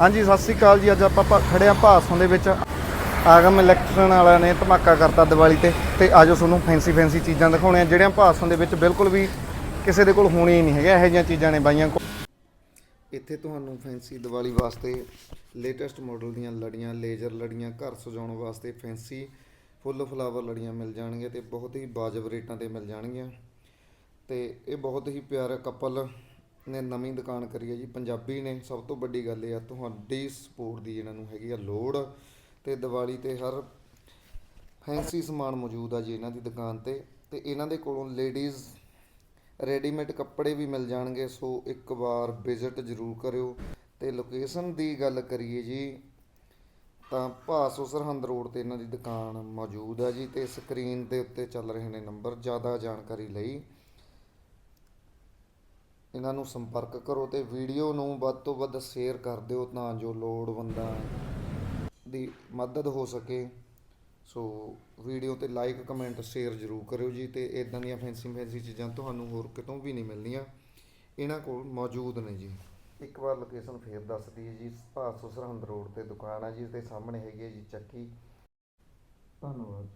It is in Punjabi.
ਹਾਂਜੀ, ਸਤਿ ਸ੍ਰੀ ਅਕਾਲ ਜੀ। ਅੱਜ ਆਪਾਂ ਭਾ- ਖੜੇ ਆ ਭਾਸੋਂ ਦੇ ਵਿੱਚ। ਆਗਮ ਇਲੈਕਟ੍ਰਨ ਵਾਲਿਆਂ ਨੇ ਧਮਾਕਾ ਕਰਤਾ ਦੀਵਾਲੀ ਤੇ। ਤੇ ਆਜੋ ਤੁਹਾਨੂੰ ਫੈਂਸੀ ਫੈਂਸੀ ਚੀਜ਼ਾਂ ਦਿਖਾਉਣੇ ਆ, ਜਿਹੜੀਆਂ ਭਾਸੋਂ ਦੇ ਵਿੱਚ ਬਿਲਕੁਲ ਵੀ ਕਿਸੇ ਦੇ ਕੋਲ ਹੋਣੀ ਹੀ ਨਹੀਂ ਹੈਗਾ ਇਹੋ ਜਿਹੀਆਂ ਚੀਜ਼ਾਂ ਨੇ ਬਾਈਆਂ ਕੋਲ ਇੱਥੇ ਤੁਹਾਨੂੰ ਫੈਂਸੀ ਦੀਵਾਲੀ ਵਾਸਤੇ ਲੇਟੈਸਟ ਮਾਡਲ ਦੀਆਂ ਲੜੀਆਂ, ਲੇਜ਼ਰ ਲੜੀਆਂ, ਘਰ ਸਜਾਉਣ ਵਾਸਤੇ ਫੈਂਸੀ ਫੁੱਲ ਫਲਾਵਰ ਲੜੀਆਂ ਮਿਲ ਜਾਣਗੀਆਂ ਤੇ ਬਹੁਤ ਹੀ ਵਾਜਬ ਰੇਟਾਂ ਤੇ ਮਿਲ ਜਾਣਗੀਆਂ। ਤੇ ਇਹ ਬਹੁਤ ਹੀ ਪਿਆਰਾ ਕਪਲ ਨੇ ਨਵੀਂ ਦੁਕਾਨ ਕਰੀ ਹੈ ਜੀ। ਪੰਜਾਬੀ ਨੇ ਸਭ ਤੋਂ ਵੱਡੀ ਗੱਲ ਇਹ ਆ, ਤੁਹਾਡੀ ਸਪੋਰਟ ਦੀ ਇਹਨਾਂ ਨੂੰ ਹੈਗੀ ਆ ਲੋੜ ਤੇ ਦੀਵਾਲੀ ਤੇ ਹਰ ਫੈਂਸੀ ਸਮਾਨ ਮੌਜੂਦ ਆ ਜੀ ਇਹਨਾਂ ਦੀ ਦੁਕਾਨ ਤੇ। ਤੇ ਇਹਨਾਂ ਦੇ ਕੋਲੋਂ ਲੇਡੀਜ਼ ਰੈਡੀਮੇਡ ਕੱਪੜੇ ਵੀ ਮਿਲ ਜਾਣਗੇ, ਸੋ ਇੱਕ ਵਾਰ ਵਿਜ਼ਿਟ ਜ਼ਰੂਰ ਕਰਿਓ। ਤੇ ਲੋਕੇਸ਼ਨ ਦੀ ਗੱਲ ਕਰੀਏ ਜੀ, ਤਾਂ ਭਾਸੋ ਸਰਹੰਦ ਰੋਡ ਤੇ ਇਹਨਾਂ ਦੀ ਦੁਕਾਨ ਮੌਜੂਦ ਹੈ ਜੀ ਤੇ ਸਕਰੀਨ ਦੇ ਉੱਤੇ ਚੱਲ ਰਹੇ ਨੇ ਨੰਬਰ ਜ਼ਿਆਦਾ ਜਾਣਕਾਰੀ ਲਈ। ਇਹਨਾਂ ਨੂੰ ਸੰਪਰਕ ਕਰੋ ਤੇ ਵੀਡੀਓ ਨੂੰ ਵੱਧ ਤੋਂ ਵੱਧ ਸ਼ੇਅਰ ਕਰ ਦਿਓ ਤਾਂ ਜੋ ਲੋੜਵੰਦਾਂ ਦੀ ਮਦਦ ਹੋ ਸਕੇ। ਸੋ ਵੀਡੀਓ ਤੇ ਲਾਈਕ ਕਮੈਂਟ ਸ਼ੇਅਰ ਜ਼ਰੂਰ ਕਰਿਓ ਜੀ ਤੇ ਇਦਾਂ ਦੀਆਂ ਫੈਂਸੀ ਫੈਂਸੀ ਚੀਜ਼ਾਂ ਤੁਹਾਨੂੰ ਹੋਰ ਕਿਤੋਂ ਵੀ ਨਹੀਂ ਮਿਲਣੀਆਂ। ਇਹਨਾਂ ਕੋਲ ਮੌਜੂਦ ਨੇ ਜੀ। ਇੱਕ ਵਾਰ ਲੋਕੇਸ਼ਨ ਫੇਰ ਦੱਸ ਦਈਏ ਜੀ ਭਾਸੋ ਸਰਹੰਦ ਰੋਡ ਤੇ ਦੁਕਾਨ ਹੈ ਜੀ ਤੇ ਸਾਹਮਣੇ ਹੈਗੀ ਹੈ ਜੀ ਚੱਕੀ। ਧੰਨਵਾਦ।